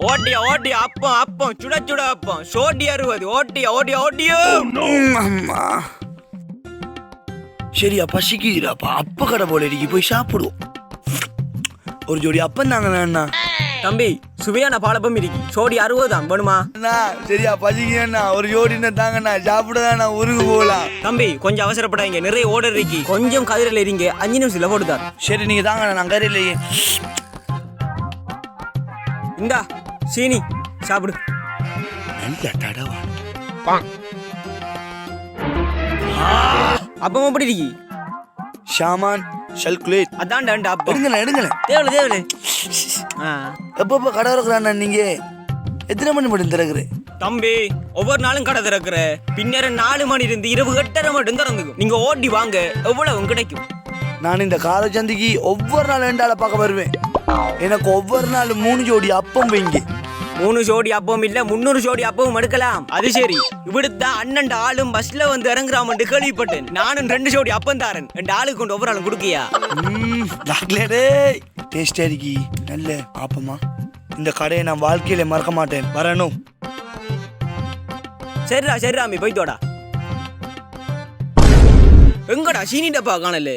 ஓட்டியா ஓட்டியா அப்பம் அப்பம் சுட சுட அப்பம். சோட்டி அறுபது ஓட்டியா ஓட்டியா ஓட்டியோ. அம்மா. சரியா பசிக்குதுடாப்பா. அப்ப கடை போல இருக்கு போய் சாப்பிடுவோம். ஒரு ஜோடி அப்பம் தாங்க அண்ணா. தம்பி சுவையான பாலப்பம் இருக்கு. சோடி அறுபது தான் வேணுமா சரியா பசிக்குதுண்ணா ஒரு ஜோடின்னு தாங்கண்ணா? சாப்பிடதாண்ணா ஊருக்கு போகலாம். தம்பி கொஞ்சம் அவசரப்படாதீங்க. நிறைய ஓடர் இருக்கு. கொஞ்சம் கதிரில் இருங்க. அஞ்சு நிமிஷத்துல போட்டுதான் சரி நீங்க தாங்கண்ணா நான் கரையிலேயே இந்தா. சீனி சாப்பிடு. நல்ல தடவா அப்பம் எப்படி இருக்கு? ஷாமான் ஷல்குலேட் அதான்டா அந்த அப்பம் எடுங்களேன் எடுங்களேன். தேவல தேவல. எப்பப்போ கடை இருக்கிறாண்ணா நீங்க? எத்தனை மணி மட்டும் திறக்குறேன் தம்பி ஒவ்வொரு நாளும் கடை திறக்கிற. பின்னர நாலு மணி இருந்து இரவு எட்டரை மட்டும் திறந்துக்கும். நீங்க ஓட்டி வாங்க எவ்வளவு கிடைக்கும். நான் இந்த கால சந்திக்கு ஒவ்வொரு நாள் ரெண்டால பார்க்க வருவேன். எனக்கு ஒவ்வொரு நாள் மூணு ஜோடி அப்பம் வைங்க. மூணு ஜோடி அப்பவும் இல்ல முன்னூறு ஜோடி அப்பவும் எடுக்கலாம். அது சரி. இவிடுத்தான் அண்ணன் ஆளும் பஸ்ல வந்து இறங்குறாமட்டு கேள்விப்பட்டேன். நானும் ரெண்டு ஜோடி அப்பம் தாரன் ரெண்டு ஆளுக்கு கொண்டு ஒவ்வொரு ஆளும் கொடுக்கியா? டேஸ்டா இருக்கி. நல்ல ஆப்பமா இந்த கடையை நான் வாழ்க்கையில மறக்க மாட்டேன். வரணும். சரிடா சரிடா அம்மி போய்த்தோடா எங்கடா சீனி டப்பா காணல?